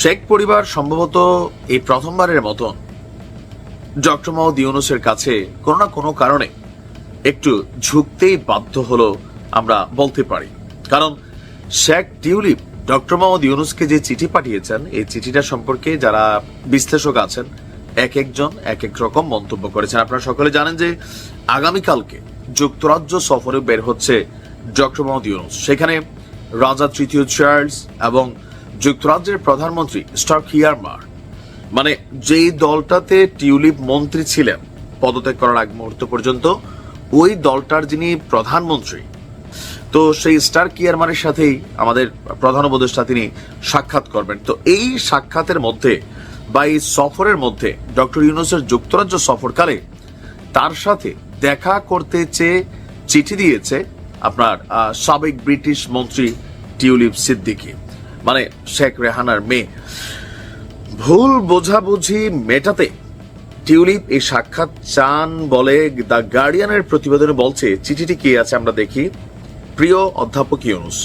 শেখ পরিবার সম্ভবত এই প্রথমবারের মতন ডক্টর মাহমুদ ইউনুসের কাছে কোনো না কোনো কারণে একটু ঝুঁকতেই বাধ্য হলো আমরা বলতে পারি। কারণ শেখ টিউলিপ, ডক্টর মোহাম্মদ ইউনুসকে যে চিঠি পাঠিয়েছেন, এই চিঠিটা সম্পর্কে যারা বিশ্লেষক আছেন, এক একজন, এক এক রকম মন্তব্য করেছেন। আপনারা সকলে জানেন যে আগামীকালকে যুক্তরাজ্য সফরে বের হচ্ছে ডক্টর মোহাম্মদ ইউনুস। সেখানে রাজা তৃতীয় চার্লস এবং যুক্তরাজ্যের প্রধানমন্ত্রী স্টার কিয়ারমার মানে যেই দলটাতে টিউলিপ মন্ত্রী ছিলেন পদত্যাগ করার আগ মুহূর্ত পর্যন্ত, ওই দলটার যিনি প্রধানমন্ত্রী, তো সেই স্টার কিয়ারমানের সাথেই আমাদের প্রধান উপদেষ্টা তিনি সাক্ষাৎ করবেন। তো এই সাক্ষাতের মধ্যে বা এই সফরের মধ্যে ডক্টর ইউনুসের যুক্তরাজ্য সফরকালে তার সাথে দেখা করতে চেয়ে চিঠি দিয়েছে আপনার সাবেক ব্রিটিশ মন্ত্রী টিউলিপ সিদ্দিকী। মানে শেখ রেহানার মেয়ে। ভুল বোঝাবুঝি মেটাতে টিউলিপ এই সাক্ষাৎ চান বলে দ্য গার্ডিয়ানের প্রতিবেদনে বলছে, চিঠিটি কি আছে আমরা দেখি। প্রিয় অধ্যাপক ইউনুস,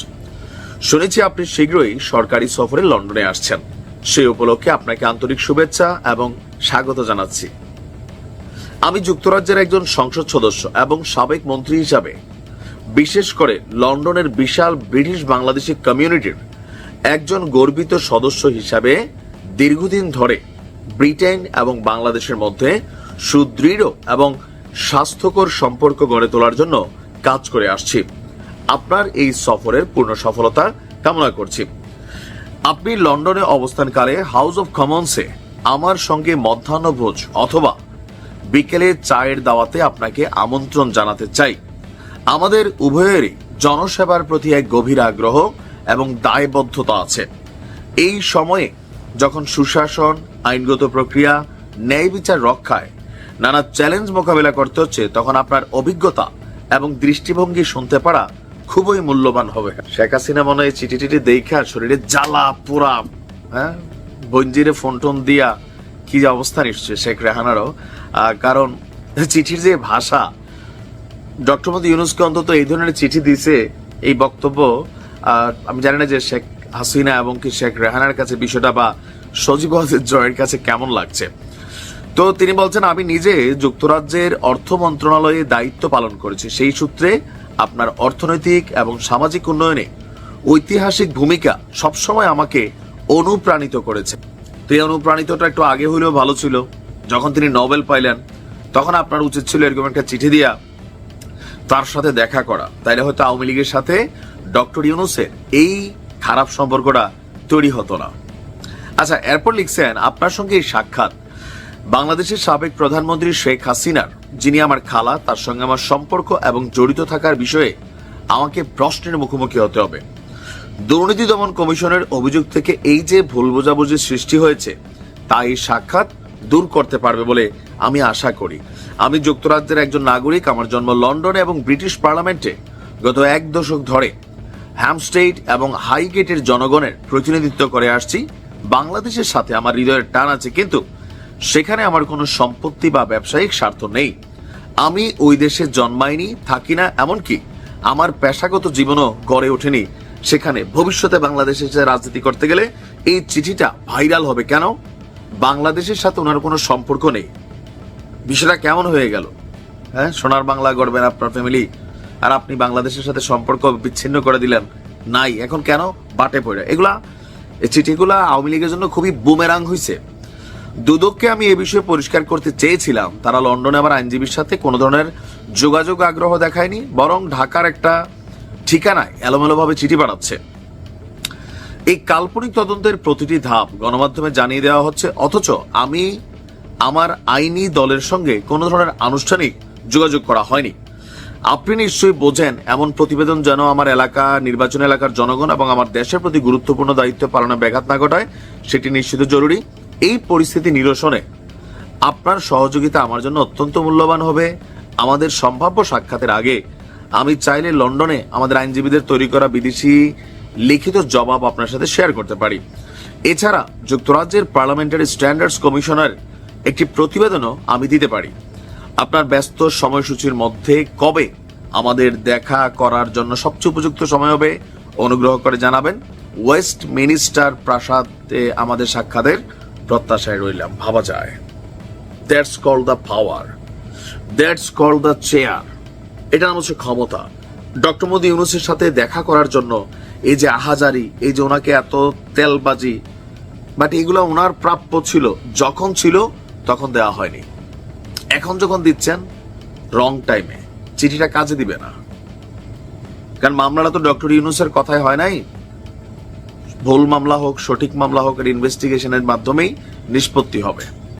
শুনেছি আপনি শীঘ্রই সরকারি সফরে লন্ডনে আসছেন। সেই উপলক্ষে আপনাকে আন্তরিক শুভেচ্ছা এবং স্বাগত জানাচ্ছি। আমি যুক্তরাজ্যের একজন সংসদ সদস্য এবং সাবেক মন্ত্রী হিসাবে, বিশেষ করে লন্ডনের বিশাল ব্রিটিশ বাংলাদেশি কমিউনিটির একজন গর্বিত সদস্য হিসাবে দীর্ঘদিন ধরে ব্রিটেন এবং বাংলাদেশের মধ্যে সুদৃঢ় এবং স্বাস্থ্যকর সম্পর্ক গড়ে তোলার জন্য কাজ করে আসছি। আপনার এই সফরের পূর্ণ সফলতা কামনা করছি। আপনি লন্ডনে অবস্থানকালে হাউস অব কমন্সে আমার সঙ্গে মধ্যাহ্নভোজ অথবা বিকেলে চায়ের দাওয়াতে আপনাকে আমন্ত্রণ জানাতে চাই। আমাদের উভয়েরই জনসেবার প্রতি এক গভীর আগ্রহ এবং দায়বদ্ধতা আছে। এই সময়ে যখন সুশাসন, আইনগত প্রক্রিয়া, ন্যায় বিচার রক্ষায় নানা চ্যালেঞ্জ মোকাবেলা করতে হচ্ছে, তখন আপনার অভিজ্ঞতা এবং দৃষ্টিভঙ্গি শুনতে পারা খুবই মূল্যবান হবে। শেখ হাসিনা মনে হয় চিঠি টিটি দেখা শরীরে জ্বালা পোড়া হ্যাঁ? বঞ্জিরে ফোন টোন দিয়া কি যে অবস্থা নিশ্চয় শেখ রেহানারও। কারণ চিঠির যে ভাষা, ডক্টর মোদী ইউনুসকে অন্তত এই ধরনের চিঠি দিছে, এই বক্তব্য আমি জানি না যে শেখ হাসিনা এবং কি শেখ রেহানার কাছে বিষয়টা বা সজীব জয়ের কাছে কেমন লাগছে। তো তিনি বলছেন, আমি নিজে যুক্তরাজ্যের অর্থ মন্ত্রণালয়ে দায়িত্ব পালন করেছি। সেই সূত্রে আপনার অর্থনৈতিক এবং সামাজিক উন্নয়নে ঐতিহাসিক ভূমিকা সবসময় আমাকে অনুপ্রাণিত করেছে। তো এই অনুপ্রাণিতটা একটু আগে হইলেও ভালো ছিল। যখন তিনি নোবেল পাইলেন, তখন আপনার উচিত ছিল এরকম একটা চিঠি দিয়া তার সাথে দেখা করা। তাইলে হয়তো আওয়ামী লীগের সাথে ডক্টর ইউনুসের এই খারাপ সম্পর্কটা তৈরি হতো না। আচ্ছা এরপর লিখছেন, আপনার সঙ্গে এই সাক্ষাৎ। বাংলাদেশের সাবেক প্রধানমন্ত্রী শেখ হাসিনার, যিনি আমার খালা, তার সঙ্গে আমার সম্পর্ক এবং জড়িত থাকার বিষয়ে আমাকে প্রশ্নের মুখোমুখি হতে হবে। দুর্নীতি দমন কমিশনের অভিযোগ থেকে এই যে ভুল বোঝাবুঝির সৃষ্টি হয়েছে, তা এই সাক্ষাৎ দূর করতে পারবে বলে আমি আশা করি। আমি যুক্তরাজ্যের একজন নাগরিক, আমার জন্ম লন্ডনে এবং ব্রিটিশ পার্লামেন্টে গত এক দশক ধরে হ্যামস্টেড এবং হাইগেটের জনগণের প্রতিনিধিত্ব করে আসছি। বাংলাদেশের সাথে আমার হৃদয়ের টান আছে, কিন্তু সেখানে আমার কোনো সম্পত্তি বা ব্যবসায়িক স্বার্থ নেই। আমি ওই দেশে জন্মাইনি, থাকি না, এমনকি আমার পেশাগত জীবনও গড়ে ওঠেনি। সেখানে ভবিষ্যতে বাংলাদেশে রাজনীতি করতে গেলে এই চিঠিটা ভাইরাল হবে কেন? বাংলাদেশের সাথে ওনার কোনো সম্পর্ক নেই। বিষয়টা কেমন হয়ে গেল? হ্যাঁ সোনার বাংলা গড়বেন আপনার ফ্যামিলি আর আপনি বাংলাদেশের সাথে সম্পর্ক বিচ্ছিন্ন করে দিলেন। নাই, এখন কেন? বাটে পড়ে। এগুলা চিঠিগুলা আওয়ামী লীগের জন্য খুবই বুমেরাং হয়েছে দুদককে আমি এ বিষয়ে পরিষ্কার করতে চেয়েছিলাম। তারা লন্ডনে আমার আইনজীবীর সাথে কোনো ধরনের যোগাযোগ আগ্রহ দেখায়নি, বরং ঢাকার একটা ঠিকানায় এলোমেলোভাবে চিঠি পাঠাচ্ছে। এই কাল্পনিক তদন্তের প্রতিটি ধাপ গণমাধ্যমে জানিয়ে দেওয়া হচ্ছে, অথচ আমি আমার আইনি দলের সঙ্গে কোনো ধরনের আনুষ্ঠানিক যোগাযোগ করা হয়নি। আপনি নিশ্চয়ই বোঝেন, এমন প্রতিবেদন যেন আমার এলাকা, নির্বাচন এলাকার জনগণ এবং আমার দেশের প্রতি গুরুত্বপূর্ণ দায়িত্ব পালনে ব্যাঘাত না ঘটায়, সেটি নিশ্চিত জরুরি। এই পরিস্থিতি নিরসনে আপনার সহযোগিতা আমার জন্য অত্যন্ত মূল্যবান হবে। আমাদের সম্ভাব্য সাক্ষাতের আগে আমি চাইলে লন্ডনে আমাদের আইনজীবীদের তৈরি করা বিদেশি লিখিত জবাব আপনার সাথে শেয়ার করতে পারি। এছাড়া যুক্তরাজ্যের পার্লামেন্টারি স্ট্যান্ডার্ডস কমিশনের একটি প্রতিবেদনও আমি দিতে পারি। আপনার ব্যস্ত সময়সূচির মধ্যে কবে আমাদের দেখা করার জন্য সবচেয়ে উপযুক্ত সময় হবে, অনুগ্রহ করে জানাবেন। ওয়েস্ট মিনিস্টার প্রাসাদে আমাদের সাক্ষাতের প্রত্যাশায় রইলাম, ভাবা যায়। That's call the power. That's call the chair. এটা নাম হচ্ছে ক্ষমতা। ডক্টর মোদী ইউনুসের সাথে দেখা করার জন্য এই যে আহাজারি, এই যে ওনাকে এত তেলবাজি, বাট এগুলো ওনার প্রাপ্য ছিল, যখন ছিল, তখন দেওয়া হয়নি। এখন যখন দিচ্ছেন রং টাইমে চিঠিটা কাজে দিবে না। কারণ মামলাটা তো ডক্টর ইউনুসের কথায় হয় নাই। ভুল মামলা হোক, সঠিক মামলা হোক, এর ইনভেস্টিগেশনের মাধ্যমেই নিষ্পত্তি হবে।